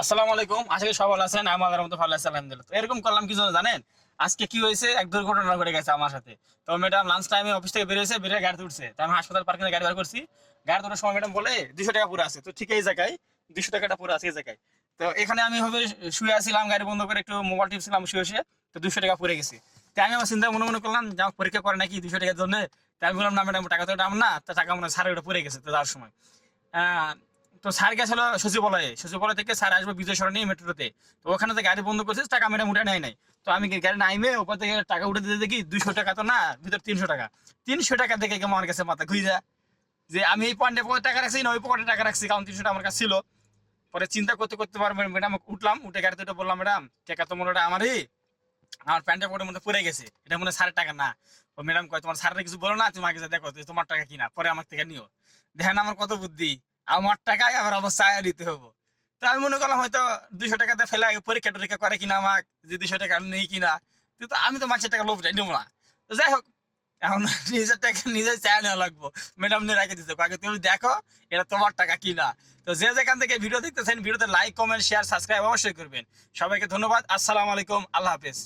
আসসালামু আলাইকুম। আশা করি সবাই আছেন আমাদের মতো ভালো আছে, আলহামদুলিল্লাহ। এরকম করলাম, কি জন্য জানেন? আজকে কি হয়েছে? এক দুর্ঘটনা ঘটে গেছে আমার সাথে। তো ম্যাডাম লাঞ্চ টাইমে অফিস থেকে বেরিয়েছে বেরিয়ে গাড়ি উঠছে। তো আমি হাসপাতাল পার্কিং গাড়ি বার করছি। গাড়ি তোলার সময় ম্যাডাম বলে দুশো টাকা পুরো আছে। তো ঠিক এই জায়গায় দুশো টাকাটা পুরো আছে এই জায়গায়। তো এখানে আমি হবে শুয়ে আসছিলাম গাড়ি বন্ধ করে একটু মোবাইল টিপছিলাম শুয়ে শুয়ে। তো দুশো টাকা পড়ে গেছে। তো আমি আমার চিন্তা মনে মনে করলাম, যে আমার পরীক্ষা করে নাকি দুশো টাকার জন্য? তো আমি বললাম, না ম্যাডাম, টাকা তো দাম না। তো টাকা মনে হয় সাড়ে ওটা পড়ে গেছে তো যাওয়ার সময়। তো স্যার গেছিল সচিবালয়ে। সচিবালয় থেকে স্যার আসবে বিজয় সরণি মেট্রোতে। তো ওখানে তো গাড়ি বন্ধ করছে টাকা ম্যাডাম উঠে নেয় নাই। তো আমি গাড়ি নাইমে, ওপর থেকে টাকা উঠে দিতে দেখি দুইশো টাকা তো না, ভিতর তিনশো টাকা। তিনশো টাকা দেখে কেমন আমার কাছে মাথা ঘুরে যায় যে আমি এই পয়েন্টে পকেটে টাকা রাখছি না, ওই পকেটে টাকা রাখছি, কারণ তিনশো টাকা আমার কাছে ছিল। পরে চিন্তা করতে করতে পারব ম্যাডাম উঠলাম, উঠে গাড়িতে উঠে বললাম, ম্যাডাম টাকা তো মনে আমারই। আমার প্যান্টের পকেটের মধ্যে পড়ে গেছে। এটা মনে সাড়ে টাকা না। ও ম্যাডাম কয়, তোমার স্যারের কিছু বলো না, তুমি আগে দেখো, যে তোমার টাকা কিনা, পরে আমার থেকে নিও। দেখেন আমার কত বুদ্ধি। আমার টাকায় আবার আমার চায়া দিতে হব। তো আমি মনে করলাম হয়তো দুইশো টাকাতে ফেলে আগে পরীক্ষা টরীক্ষা করে কিনা আমাকে, যে দুইশো টাকা নেই কিনা। কিন্তু আমি তো মানুষের টাকা লোভ নেব না। তো যাই হোক, এখন নিজের টাকা, নিজের চায় নেওয়া লাগবো। ম্যাডাম নিয়ে রেখে দিতে আগে তুমি দেখো, এটা তোমার টাকা কিনা? তো যে যেখান থেকে ভিডিও দেখতেছেন, ভিডিওতে লাইক কমেন্ট শেয়ার সাবস্ক্রাইব অবশ্যই করবেন। সবাইকে ধন্যবাদ, আসসালামু আলাইকুম, আল্লাহ হাফেজ।